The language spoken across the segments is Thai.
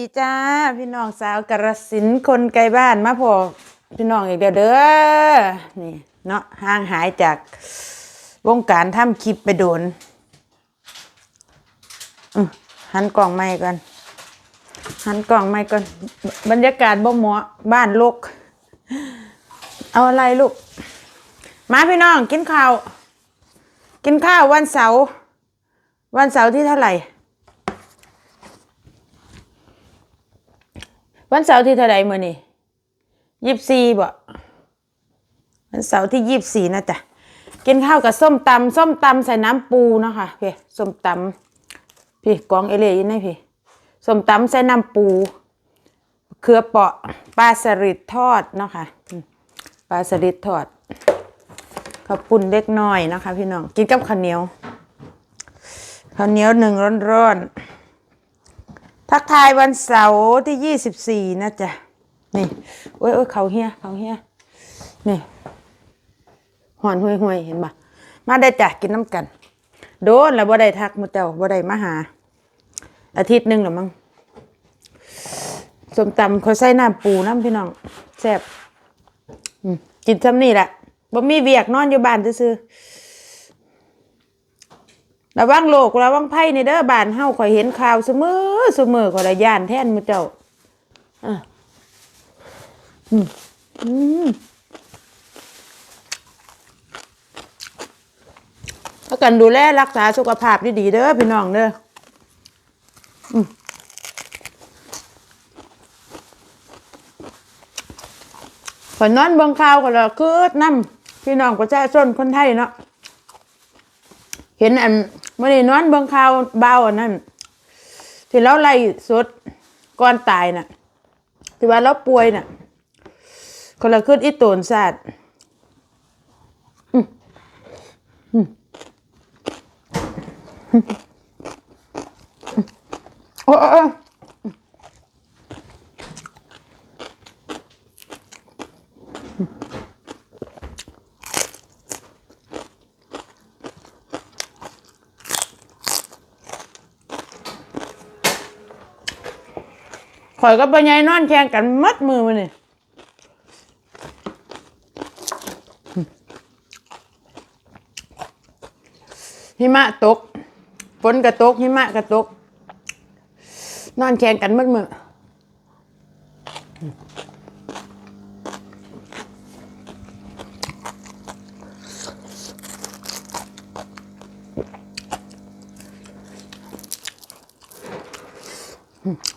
ดีจ้าพี่น้องสาวกระสินคนไกลบ้านมาพอพี่น้องอีกเด้อเด้อนี่เนาะห่างหายจากวงการทำคลิปไปโดนหันกล่องไม้ก่อนหันกล่องไม้ก่อนบรรยากาศบ่หมาะบ้านลกเอาอะไรลูก มาพี่น้องกินข้าว กินข้าววันเสาร์วันเสาร์ที่เท่าไหร่ วันเสาร์ที่เท่าไหร่มื่อนี่ยี่สิบสี่บ่วันเสาร์ที่ยี่สิบสี่นะจ๊ะกินข้าวกับส้มตำส้มตำใส่น้ำปูนะคะพี่ส้มตำพี่กองเอเล่ยนไหมพี่ส้มตำใส่น้ำปูเครือเปาะปลาสลิดทอดนะคะปลาสลิดทอดข้าวปุ้นเล็กน้อยนะคะ พี่น้องกินกับข้าวเหนียวข้าวเหนียวหนึ่งร้อนๆ ทักทายวันเสาร์ที่ยี่สิบสี่นะจ๊ะ นี่โอ้ยโอ้ยเขาเฮียเขาเฮียนี่หอนห่วยห่วยเห็นปะมาได้จ้ะกินน้ำกัน โดนแล้วบ่ได้ทักมูเจ้าบ่ได้มาหา อาทิตย์หนึ่งหรือมั้งสมตำเขาใส่น้ำปูน้ำพี่น้องแซ่บกินซ้ำนี่แหละบ่มีเวียกนอนอยู่บ้านซื่อ ระวังโลกระวังไพ่ในเด้อบ้านเฮาข่อยเห็นข่าวเสมอเสมอข่อยได้ย่านแทนมื้เจ้าอะอืมอืมแล้วกันดูแลรักษาสุขภาพดีๆเด้อพี่น้องเด้ออืมขอนอนเบิ่งข่าวก็แล้วคือน้ำพี่น้องประชาชนคนไทยเนาะเห็นอัน มื่อนี้นอนเบิ่งข่าวเบาอันนั้นที่เราไล่สดก่อนตายน่ะที่ว่าเราป่วยน่ะ คนละขึ้นอีโตนศาสตร์โอ้โอ้ ข่อยกับปัญญายนอนแข่งกันมัดมือมันนี่หิมะตกฝนกระตกหิมะกระตก นอนแข่งกันมืดมือ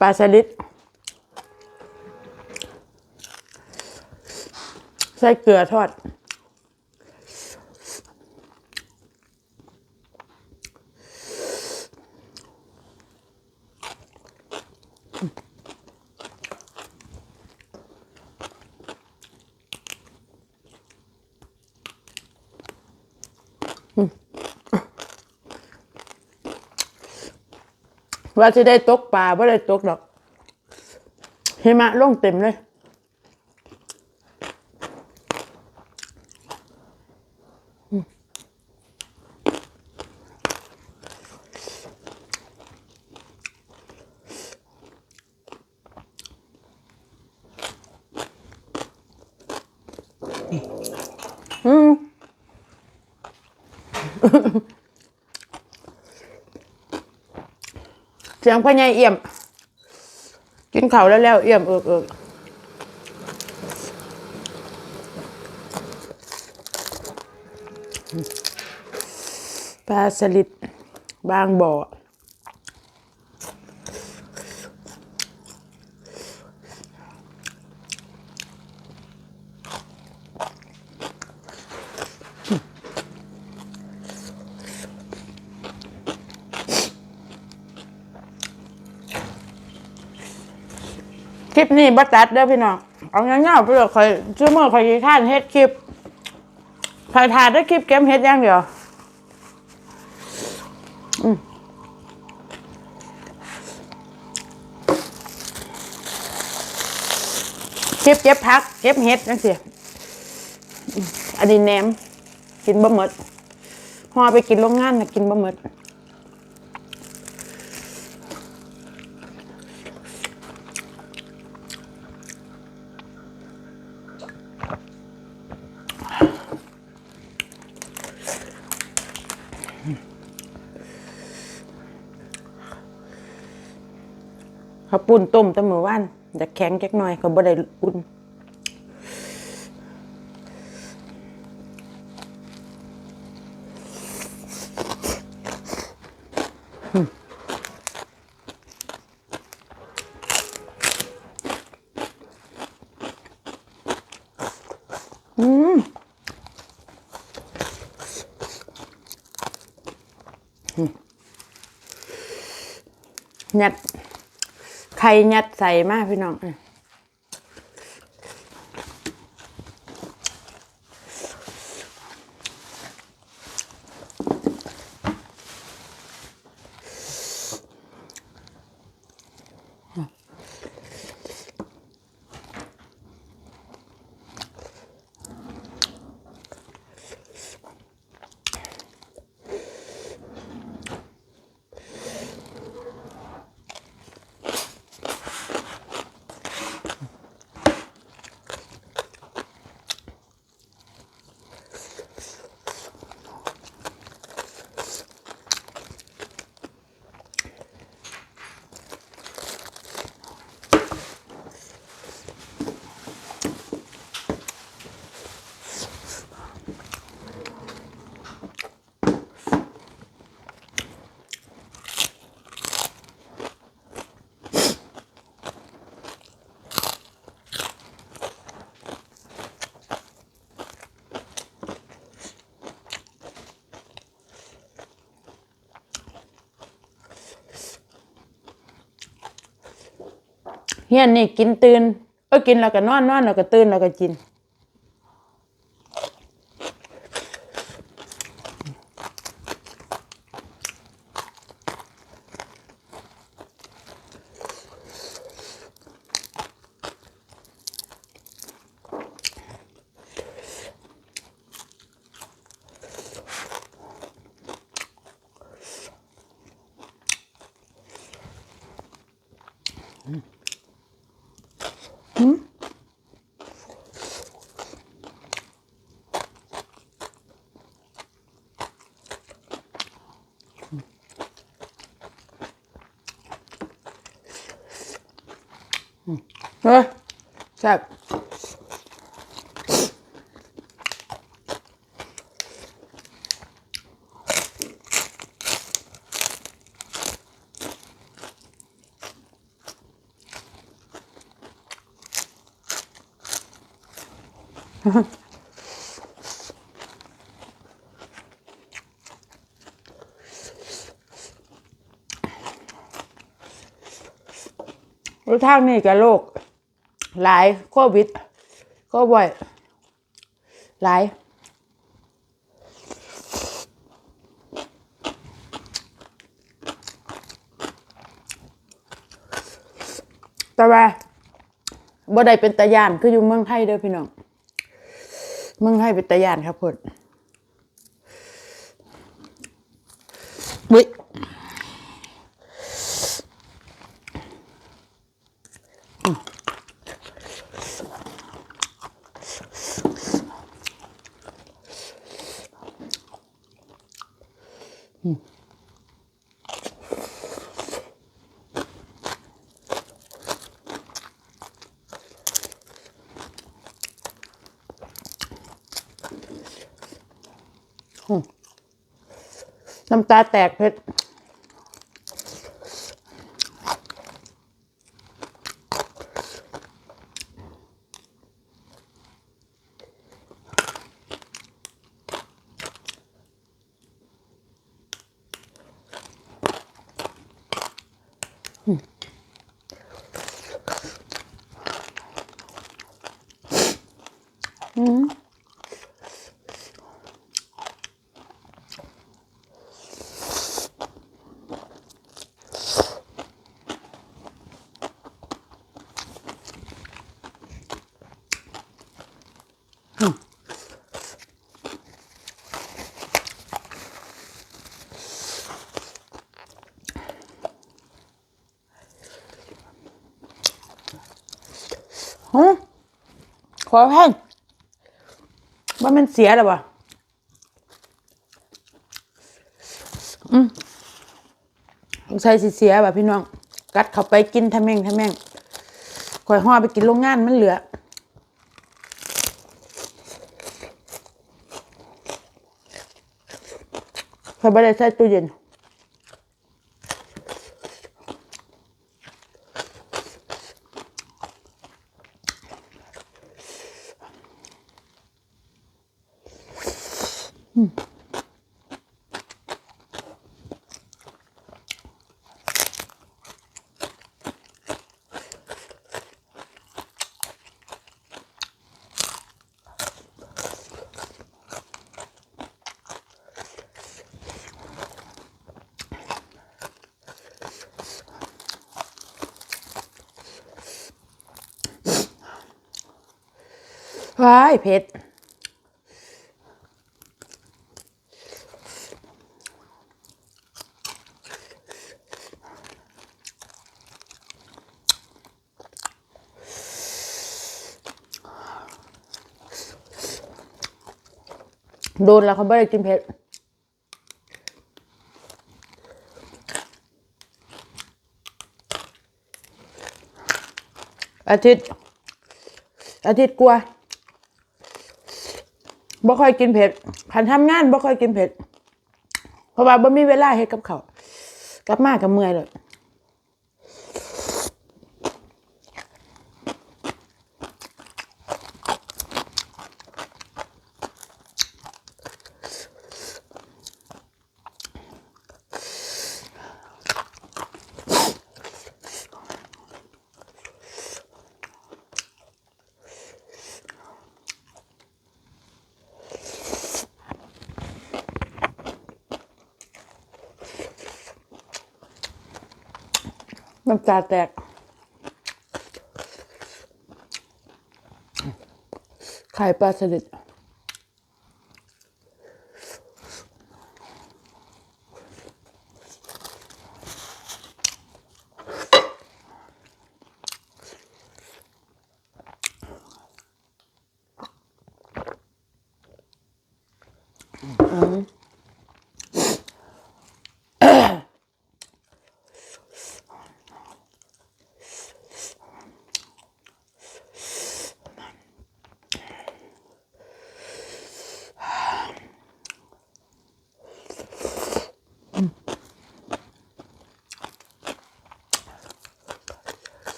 ปลาสลิด ส่เกลือทอด ว่าจะได้ตกปลาว่าได้ตกดอกหิมะลงเต็มเลย เสียงพ่อใหญ่เอี่ยม กินข้าวแล้วแล้วเอี่ยมเอิกเอิกปลาสลิดบางบ่อ คลิปนี้บัตัดเด้อพี่น้อง เอาเงี้ยๆไปเลยคอยชื่อเมื่อคอยขี้ข้านเฮ็ดคลิปคอยถ่ายได้คลิปเกมเฮ็ดอย่างเดียวเก็บเก็บพักเก็บเห็ดนั่นสิอืมอันนี้แหนม กินบะหมดห่อไปกินโรงงานนะกินบะหม เขาปุ้นต้มแตั้มือว่านจะแข็งจักหน่อยเขาบ่ได้อุ่นยัด ไข่ยัดใส่มากพี่น้อง เฮียนนี่กินตื่นเออกินแล้วก็นอนนอนแล้วก็ตื่นแล้วก็กิน เฮ้ยแซ่บ รู้ทางนี่กับโรคหลายโควิดโคบ่อยหลายแต่ว่าบ่ได้เป็นตะยานคืออยู่เมืองไทยเด้อพี่น้องเมืองไทยเป็นตะยานครับพ่นวิ น้ำตาแตกเพชรฮ อแพงว่ามันเสียหรอวะอืมสงสัยสิเสียแบบพี่น้อง กัดเข้าไปกินทะแม่งทะแม่งข่อยห่อไปกินโรงงานมันเหลือข่อยบ่ได้ใส่ตู้เย็น ว้ายเผ็ด โดนแล้วเขาไม่ได้กินเผ็ดอาทิตย์อาทิตย์กลัวบ่ค่อยกินเผ็ดขันทำงานบ่ค่อยกินเผ็ด เพราะว่าบ่มีเวลาเฮ็ดกับเขากลับมากับเมื่อยเลย น้ำตาแตก ไข่ปลาสลิด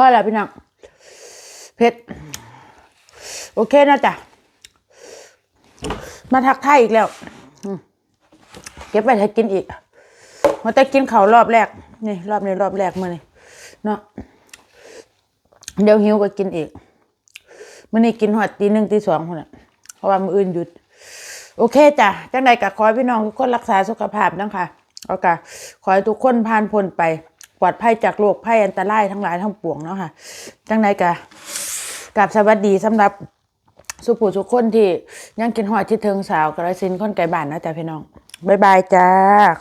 พ่อแล้วพี่น้องเผ็ดโอเคนะจ๊ะมาทักทายอีกแล้วเก็บไปให้กินอีกมาแต่กินเขารอบแรกนี่รอบนี้รอบแรกมื่อนี่เนาะเดี๋ยวหิวก็กินอีกมื่อนี้กินหอดตีหนึ่งตีสองคนน่ะเพราะว่ามืออื่นหยุด โอเคจ้ะจังใดก็ขอพี่น้องทุกคนรักษาสุขภาพนะคะแล้วก็ขอให้ทุกคนผ่านพ้นไป ปลอดภัยจากโรคภัยอันตรายทั้งหลายทั้งปวงเนาะค่ะจังไดกะกับสวัสดีสำหรับสุผู้ทุกคนที่ยังกินหอยที่เทิงสาวกระสินคนไก่บ้านนะจ๊ะพี่น้องบายบายจ้า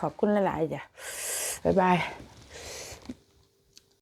ขอบคุณหลายๆจ้ะบายบาย